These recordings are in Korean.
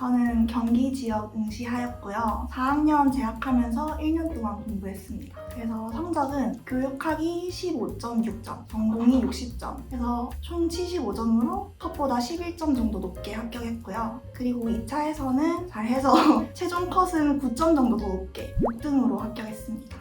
저는 경기 지역 응시하였고요. 4학년 재학하면서 1년 동안 공부했습니다. 그래서 성적은 교육학이 15.6점, 전공이 60점, 그래서 총 75점으로 컷보다 11점 정도 높게 합격했고요. 그리고 2차에서는 잘해서 최종 컷은 9점 정도 더 높게 6등으로 합격했습니다.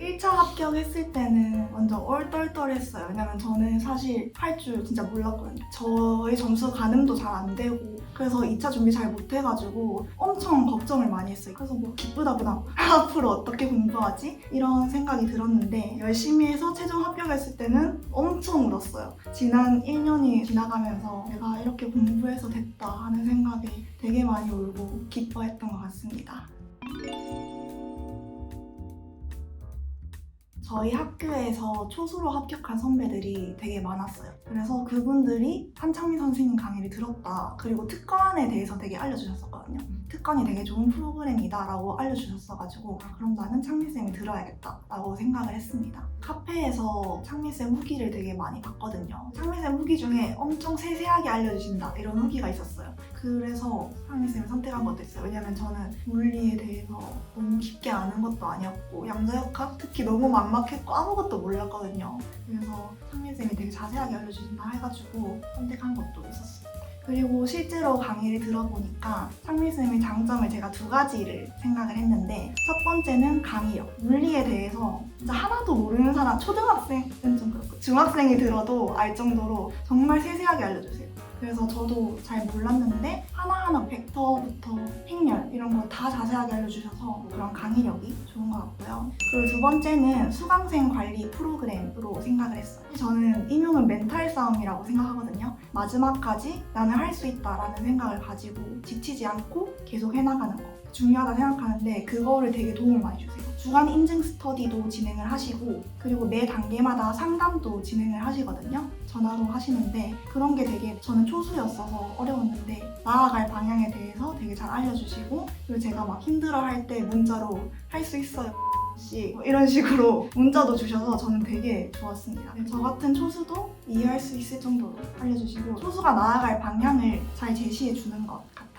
1차 합격했을 때는 완전 얼떨떨했어요. 왜냐면 저는 사실 할 줄 진짜 몰랐거든요. 저의 점수 가늠도 잘 안 되고 그래서 2차 준비 잘 못해가지고 엄청 걱정을 많이 했어요. 그래서 뭐 기쁘다보다 앞으로 어떻게 공부하지? 이런 생각이 들었는데 열심히 해서 최종 합격했을 때는 엄청 울었어요. 지난 1년이 지나가면서 내가 이렇게 공부해서 됐다 하는 생각에 되게 많이 울고 기뻐했던 것 같습니다. 저희 학교에서 초수로 합격한 선배들이 되게 많았어요. 그래서 그분들이 한창민 선생님 강의를 들었다. 그리고 특권에 대해서 되게 알려주셨었거든요. 특권이 되게 좋은 프로그램이다 라고 알려주셨어가지고 아, 그럼 나는 창민쌤이 들어야겠다 라고 생각을 했습니다. 카페에서 창민쌤 후기를 되게 많이 봤거든요. 창민쌤 후기 중에 엄청 세세하게 알려주신다 이런 후기가 있었어요. 그래서 창민쌤을 선택한 것도 있어요. 왜냐면 저는 물리에 대해서 너무 깊게 아는 것도 아니었고 양자역학 특히 너무 막막했고 아무것도 몰랐거든요. 그래서 창민쌤이 되게 자세하게 알려주신다 해가지고 선택한 것도 있었어요. 그리고 실제로 강의를 들어보니까 창민쌤의 장점을 제가 두 가지를 생각을 했는데 첫 번째는 강의력. 물리에 대해서 진짜 하나도 모르는 사람, 초등학생은 좀 그렇고 중학생이 들어도 알 정도로 정말 세세하게 알려주세요. 그래서 저도 잘 몰랐는데 하나하나 벡터부터 행렬 이런 거다 자세하게 알려주셔서 그런 강의력이 좋은 것 같고요. 그리고 두 번째는 수강생 관리 프로그램으로 생각을 했어요. 저는 임용은 멘탈 싸움이라고 생각하거든요. 마지막까지 나는 할 수 있다라는 생각을 가지고 지치지 않고 계속 해나가는 거. 중요하다 생각하는데 그거를 되게 도움을 많이 주세요. 주간 인증 스터디도 진행을 하시고 그리고 매 단계마다 상담도 진행을 하시거든요. 전화로 하시는데 그런 게 되게 저는 초수였어서 어려웠는데 나아갈 방향에 대해서 되게 잘 알려주시고 그리고 제가 막 힘들어 할 때 문자로 할 수 있어요. 씨 이런 식으로 문자도 주셔서 저는 되게 좋았습니다. 저 같은 초수도 이해할 수 있을 정도로 알려주시고 초수가 나아갈 방향을 잘 제시해 주는 것 같아요.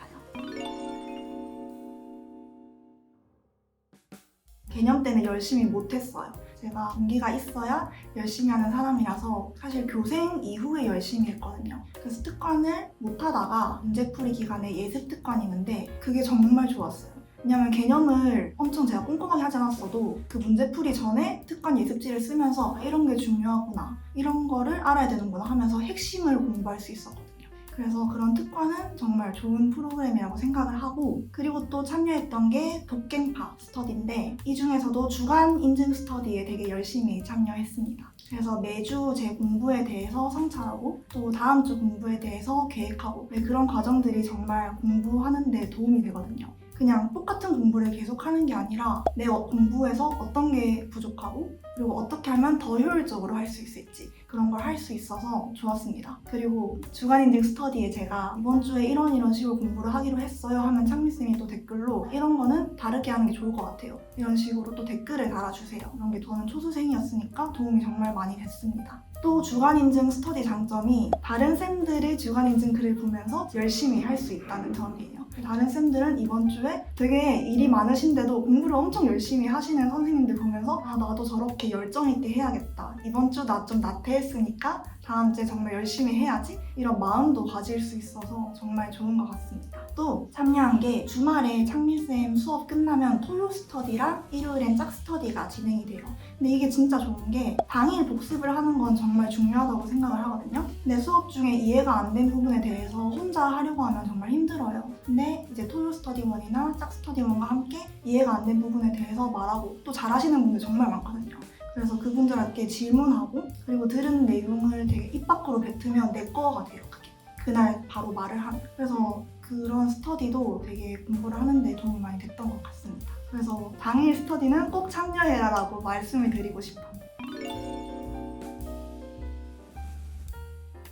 개념 때는 열심히 못했어요. 제가 동기가 있어야 열심히 하는 사람이라서 사실 교생 이후에 열심히 했거든요. 그래서 특권을 못하다가 문제풀이 기간에 예습 특권이 있는데 그게 정말 좋았어요. 왜냐면 개념을 엄청 제가 꼼꼼하게 하지 않았어도 그 문제풀이 전에 특권 예습지를 쓰면서 아, 이런 게 중요하구나 이런 거를 알아야 되는구나 하면서 핵심을 공부할 수 있었거든요. 그래서 그런 특권은 정말 좋은 프로그램이라고 생각을 하고 그리고 또 참여했던 게 독갱파 스터디인데 이 중에서도 주간 인증 스터디에 되게 열심히 참여했습니다. 그래서 매주 제 공부에 대해서 성찰하고 또 다음 주 공부에 대해서 계획하고 네, 그런 과정들이 정말 공부하는 데 도움이 되거든요. 그냥 똑같은 공부를 계속 하는 게 아니라 내 어- 공부에서 어떤 게 부족하고 그리고 어떻게 하면 더 효율적으로 할 수 있을지 그런 걸 할 수 있어서 좋았습니다. 그리고 주간 인증 스터디에 제가 이번 주에 이런 이런 식으로 공부를 하기로 했어요 하면 창미쌤이 또 댓글로 이런 거는 다르게 하는 게 좋을 것 같아요. 이런 식으로 또 댓글을 달아주세요. 이런 게 저는 초수생이었으니까 도움이 정말 많이 됐습니다. 또 주간 인증 스터디 장점이 다른 쌤들의 주간 인증 글을 보면서 열심히 할 수 있다는 점이에요. 다른 쌤들은 이번 주에 되게 일이 많으신데도 공부를 엄청 열심히 하시는 선생님들 보면서 아 나도 저렇게 열정 있게 해야겠다. 이번 주 나 좀 나태했으니까 다음 주에 정말 열심히 해야지 이런 마음도 가질 수 있어서 정말 좋은 것 같습니다. 또 참여한 게 주말에 창민쌤 수업 끝나면 토요 스터디랑 일요일엔 짝 스터디가 진행이 돼요. 근데 이게 진짜 좋은 게 당일 복습을 하는 건 정말 중요하다고 생각을 하거든요. 근데 수업 중에 이해가 안 된 부분에 대해서 혼자 하려고 하면 정말 힘들어요. 근데 이제 토요 스터디원이나 짝 스터디원과 함께 이해가 안 된 부분에 대해서 말하고 또 잘하시는 분들 정말 많거든요. 그래서 그분들한테 질문하고 그리고 들은 내용을 되게 입 밖으로 뱉으면 내 거가 돼요. 그게. 그날 바로 말을 하면. 그래서 그런 스터디도 되게 공부를 하는데 도움이 많이 됐던 것 같습니다. 그래서 당일 스터디는 꼭 참여해라라고 말씀을 드리고 싶어요.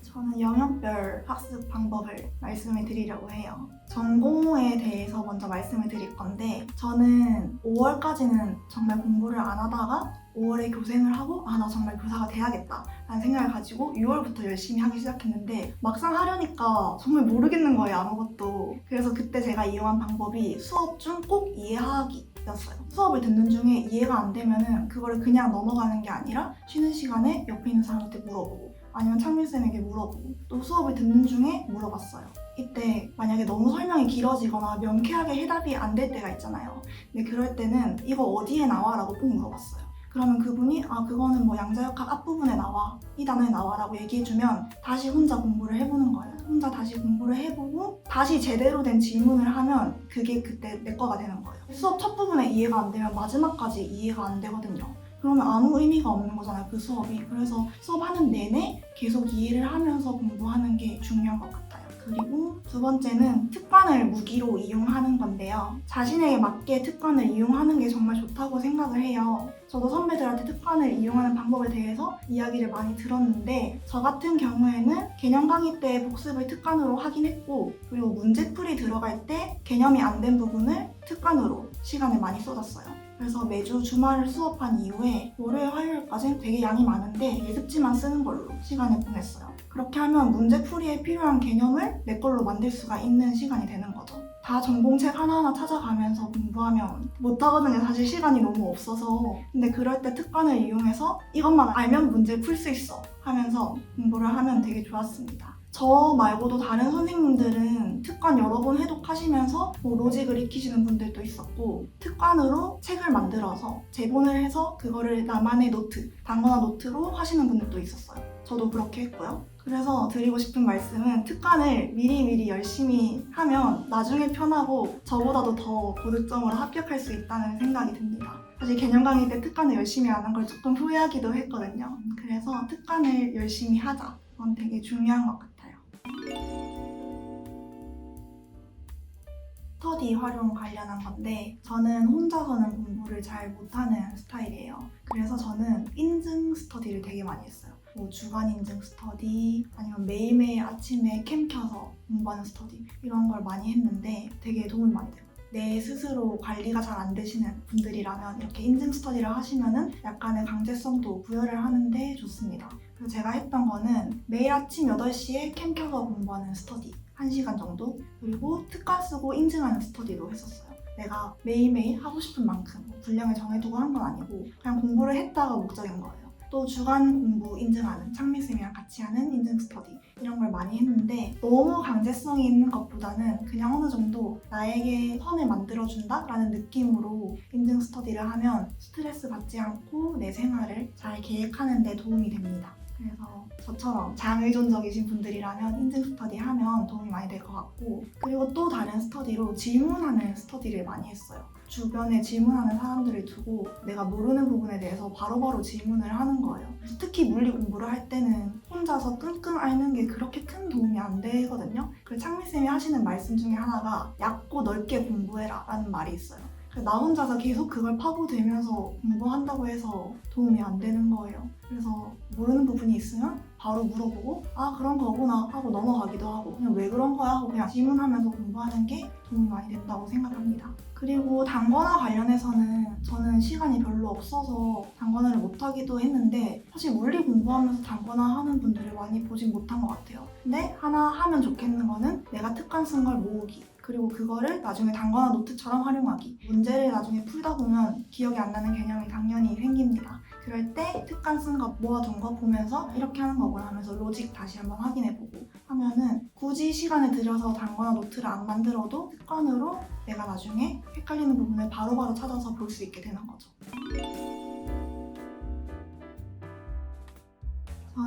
저는 영역별 학습 방법을 말씀을 드리려고 해요. 전공에 대해서 먼저 말씀을 드릴 건데, 저는 5월까지는 정말 공부를 안 하다가 5월에 교생을 하고 아 나 정말 교사가 돼야겠다 라는 생각을 가지고 6월부터 열심히 하기 시작했는데 막상 하려니까 정말 모르겠는 거예요 아무것도 그래서 그때 제가 이용한 방법이 수업 중 꼭 이해하기 였어요. 수업을 듣는 중에 이해가 안 되면은 그거를 그냥 넘어가는 게 아니라 쉬는 시간에 옆에 있는 사람한테 물어보고 아니면 창민쌤에게 물어보고 또 수업을 듣는 중에 물어봤어요. 이때 만약에 너무 설명이 길어지거나 명쾌하게 해답이 안 될 때가 있잖아요. 근데 그럴 때는 이거 어디에 나와? 라고 꼭 물어봤어요. 그러면 그분이 아 그거는 뭐 양자역학 앞부분에 나와 이 단어에 나와라고 얘기해주면 다시 혼자 공부를 해보는 거예요. 혼자 다시 공부를 해보고 다시 제대로 된 질문을 하면 그게 그때 내 거가 되는 거예요. 수업 첫 부분에 이해가 안 되면 마지막까지 이해가 안 되거든요. 그러면 아무 의미가 없는 거잖아요, 그 수업이. 그래서 수업하는 내내 계속 이해를 하면서 공부하는 게 중요한 것 같아요. 그리고 두 번째는 특관을 무기로 이용하는 건데요. 자신에게 맞게 특관을 이용하는 게 정말 좋다고 생각을 해요. 저도 선배들한테 특관을 이용하는 방법에 대해서 이야기를 많이 들었는데 저 같은 경우에는 개념 강의 때 복습을 특관으로 하긴 했고 그리고 문제풀이 들어갈 때 개념이 안 된 부분을 특관으로 시간을 많이 쏟았어요. 그래서 매주 주말을 수업한 이후에 월요일, 화요일까지 되게 양이 많은데 예습지만 쓰는 걸로 시간을 보냈어요. 그렇게 하면 문제풀이에 필요한 개념을 내 걸로 만들 수가 있는 시간이 되는 거죠. 다 전공책 하나하나 찾아가면서 공부하면 못하거든요. 사실 시간이 너무 없어서. 근데 그럴 때 특관을 이용해서 이것만 알면 문제 풀 수 있어 하면서 공부를 하면 되게 좋았습니다. 저 말고도 다른 선생님들은 특관 여러 번 해독하시면서 뭐 로직을 익히시는 분들도 있었고 특관으로 책을 만들어서 제본을 해서 그거를 나만의 노트, 단거나 노트로 하시는 분들도 있었어요. 저도 그렇게 했고요. 그래서 드리고 싶은 말씀은 특관을 미리미리 열심히 하면 나중에 편하고 저보다도 더 고득점으로 합격할 수 있다는 생각이 듭니다. 사실 개념 강의 때 특관을 열심히 안 한 걸 조금 후회하기도 했거든요. 그래서 특관을 열심히 하자. 그건 되게 중요한 것 같아요. 스터디 활용 관련한 건데 저는 혼자서는 공부를 잘 못하는 스타일이에요. 그래서 저는 인증 스터디를 되게 많이 했어요. 뭐 주간 인증 스터디 아니면 매일매일 아침에 캠 켜서 공부하는 스터디 이런 걸 많이 했는데 되게 도움이 많이 돼요. 내 스스로 관리가 잘 안 되시는 분들이라면 이렇게 인증 스터디를 하시면은 약간의 강제성도 부여를 하는데 좋습니다. 그리고 제가 했던 거는 매일 아침 8시에 캠 켜서 공부하는 스터디 1시간 정도 그리고 특강 쓰고 인증하는 스터디도 했었어요. 내가 매일매일 하고 싶은 만큼 뭐 분량을 정해두고 한 건 아니고 그냥 공부를 했다가 목적인 거예요. 또 주간 공부 인증하는 창민쌤이랑 같이 하는 인증 스터디 이런 걸 많이 했는데 너무 강제성이 있는 것보다는 그냥 어느 정도 나에게 선을 만들어준다라는 느낌으로 인증 스터디를 하면 스트레스 받지 않고 내 생활을 잘 계획하는 데 도움이 됩니다. 그래서 저처럼 장의존적이신 분들이라면 인증 스터디 하면 도움이 많이 될 것 같고 그리고 또 다른 스터디로 질문하는 스터디를 많이 했어요. 주변에 질문하는 사람들을 두고 내가 모르는 부분에 대해서 바로바로 질문을 하는 거예요. 특히 물리 공부를 할 때는 혼자서 끙끙 앓는 게 그렇게 큰 도움이 안 되거든요. 그래서 창민쌤이 하시는 말씀 중에 하나가 얕고 넓게 공부해라 라는 말이 있어요. 나 혼자서 계속 그걸 파고들면서 공부한다고 해서 도움이 안 되는 거예요. 그래서 모르는 부분이 있으면 바로 물어보고 아 그런 거구나 하고 넘어가기도 하고 그냥 왜 그런 거야 하고 그냥 질문하면서 공부하는 게 도움이 많이 된다고 생각합니다. 그리고 단권화 관련해서는 저는 시간이 별로 없어서 단권화를 못하기도 했는데 사실 물리 공부하면서 단권화 하는 분들을 많이 보진 못한 것 같아요. 근데 하나 하면 좋겠는 거는 내가 특강 쓴 걸 모으기 그리고 그거를 나중에 단거나 노트처럼 활용하기. 문제를 나중에 풀다 보면 기억이 안 나는 개념이 당연히 생깁니다. 그럴 때 특강 쓴 거 모아둔 거 보면서 이렇게 하는 거구나 하면서 로직 다시 한번 확인해보고 하면은 굳이 시간을 들여서 단거나 노트를 안 만들어도 특관으로 내가 나중에 헷갈리는 부분을 바로바로 찾아서 볼 수 있게 되는 거죠.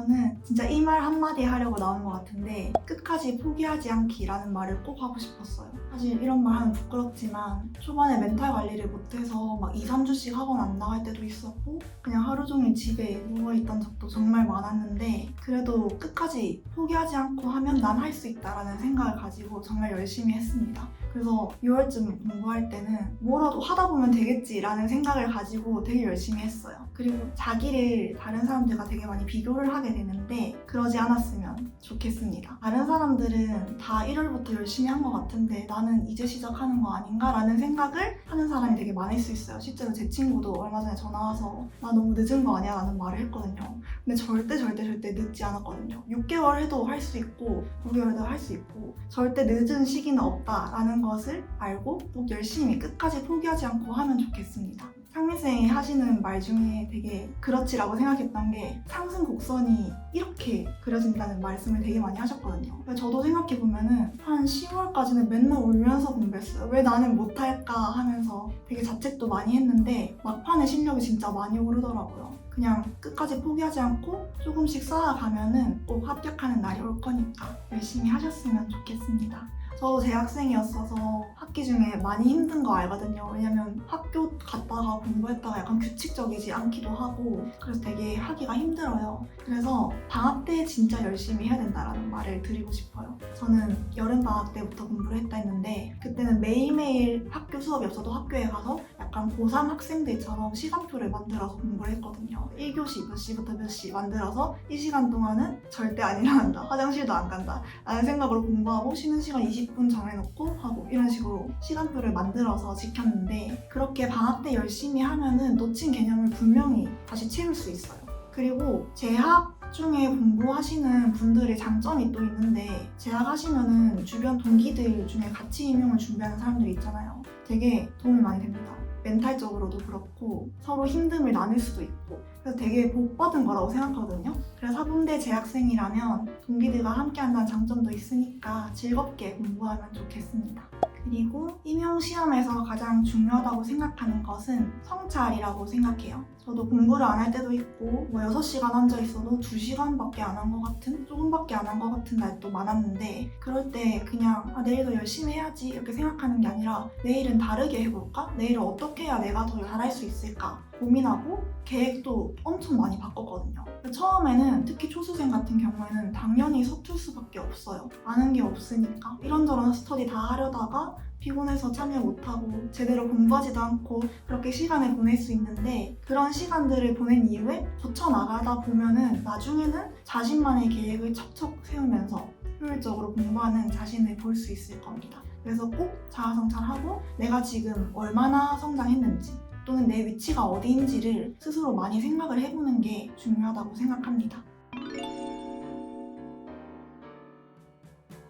저는 진짜 이 말 한마디 하려고 나온 것 같은데 끝까지 포기하지 않기라는 말을 꼭 하고 싶었어요. 사실 이런 말 하면 부끄럽지만 초반에 멘탈 관리를 못해서 막 2, 3주씩 학원 안 나갈 때도 있었고 그냥 하루 종일 집에 누워있던 적도 정말 많았는데 그래도 끝까지 포기하지 않고 하면 난 할 수 있다라는 생각을 가지고 정말 열심히 했습니다. 그래서 6월쯤 공부할 때는 뭐라도 하다 보면 되겠지라는 생각을 가지고 되게 열심히 했어요. 그리고 자기를 다른 사람들과 되게 많이 비교를 하게 되는데 그러지 않았으면 좋겠습니다. 다른 사람들은 다 1월부터 열심히 한 것 같은데 나는 이제 시작하는 거 아닌가라는 생각을 하는 사람이 되게 많을 수 있어요. 실제로 제 친구도 얼마 전에 전화 와서 나 너무 늦은 거 아니야? 라는 말을 했거든요. 근데 절대 절대 절대 늦지 않았거든요. 6개월 해도 할 수 있고 9개월 해도 할 수 있고 절대 늦은 시기는 없다라는 것을 알고 꼭 열심히 끝까지 포기하지 않고 하면 좋겠습니다. 상민쌤이 하시는 말 중에 되게 그렇지라고 생각했던 게 상승 곡선이 이렇게 그려진다는 말씀을 되게 많이 하셨거든요. 저도 생각해보면은 한 10월까지는 맨날 울면서 공부했어요. 왜 나는 못할까 하면서 되게 자책도 많이 했는데 막판에 실력이 진짜 많이 오르더라고요. 그냥 끝까지 포기하지 않고 조금씩 쌓아가면은 꼭 합격하는 날이 올 거니까 열심히 하셨으면 좋겠습니다. 저도 대학생이었어서 학기 중에 많이 힘든 거 알거든요. 왜냐면 학교 갔다가 공부했다가 약간 규칙적이지 않기도 하고 그래서 되게 하기가 힘들어요. 그래서 방학 때 진짜 열심히 해야 된다라는 말을 드리고 싶어요. 저는 여름 방학 때부터 공부를 했다 했는데 그때는 매일매일 학교 수업이 없어도 학교에 가서 약간 고3 학생들처럼 시간표를 만들어서 공부를 했거든요. 1교시 몇 시부터 몇 시 만들어서 이 시간 동안은 절대 안 일어난다. 화장실도 안 간다. 라는 생각으로 공부하고 쉬는 시간 20분 정해놓고 하고 이런 식으로 시간표를 만들어서 지켰는데 그렇게 방학 때 열심히 하면은 놓친 개념을 분명히 다시 채울 수 있어요. 그리고 재학 중에 공부하시는 분들의 장점이 또 있는데 재학하시면은 주변 동기들 중에 같이 임용을 준비하는 사람들이 있잖아요. 되게 도움이 많이 됩니다. 멘탈적으로도 그렇고 서로 힘듦을 나눌 수도 있고 그래서 되게 복 받은 거라고 생각하거든요. 그래서 사범대 재학생이라면 동기들과 함께 한다는 장점도 있으니까 즐겁게 공부하면 좋겠습니다. 그리고 임용 시험에서 가장 중요하다고 생각하는 것은 성찰이라고 생각해요. 저도 공부를 안 할 때도 있고 뭐 6시간 앉아 있어도 2시간밖에 안 한 것 같은 조금밖에 안 한 것 같은 날도 많았는데 그럴 때 그냥 아, 내일도 열심히 해야지 이렇게 생각하는 게 아니라 내일은 다르게 해볼까? 내일은 어떻게 해야 내가 더 잘할 수 있을까? 고민하고 계획도 엄청 많이 바꿨거든요. 처음에는 특히 초수생 같은 경우에는 당연히 서툴 수밖에 없어요. 아는 게 없으니까 이런저런 스터디 다 하려다가 피곤해서 참여 못하고 제대로 공부하지도 않고 그렇게 시간을 보낼 수 있는데 그런 시간들을 보낸 이후에 거쳐나가다 보면은 나중에는 자신만의 계획을 척척 세우면서 효율적으로 공부하는 자신을 볼 수 있을 겁니다. 그래서 꼭 자아성찰하고 내가 지금 얼마나 성장했는지 또는 내 위치가 어디인지를 스스로 많이 생각을 해보는 게 중요하다고 생각합니다.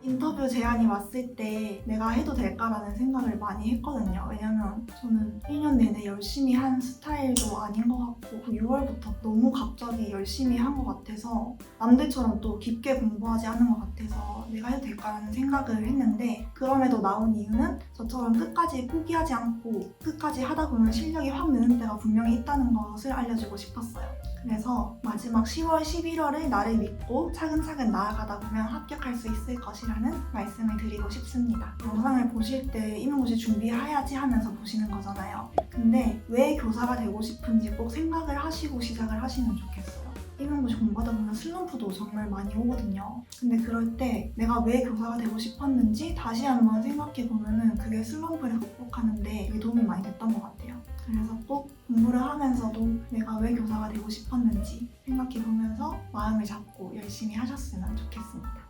인터뷰 제안이 왔을 때 내가 해도 될까라는 생각을 많이 했거든요. 왜냐면 저는 1년 내내 열심히 한 스타일도 아닌 것 같고 6월부터 너무 갑자기 열심히 한 것 같아서 남들처럼 또 깊게 공부하지 않은 것 같아서 내가 해도 될까라는 생각을 했는데 그럼에도 나온 이유는 저처럼 끝까지 포기하지 않고 끝까지 하다 보면 실력이 확 느는 때가 분명히 있다는 것을 알려주고 싶었어요. 그래서 마지막 10월, 11월을 나를 믿고 차근차근 나아가다 보면 합격할 수 있을 것이라는 말씀을 드리고 싶습니다. 영상을 보실 때 임용고시 준비해야지 하면서 보시는 거잖아요. 근데 왜 교사가 되고 싶은지 꼭 생각을 하시고 시작을 하시면 좋겠어요. 임용고시 공부하다 보면 슬럼프도 정말 많이 오거든요. 근데 그럴 때 내가 왜 교사가 되고 싶었는지 다시 한번 생각해 보면은 그게 슬럼프를 극복하는데 도움이 많이 됐던 것 같아요. 그래서 꼭 공부를 하면서도 내가 왜 교사가 되고 싶었는지 생각해 보면서 마음을 잡고 열심히 하셨으면 좋겠습니다.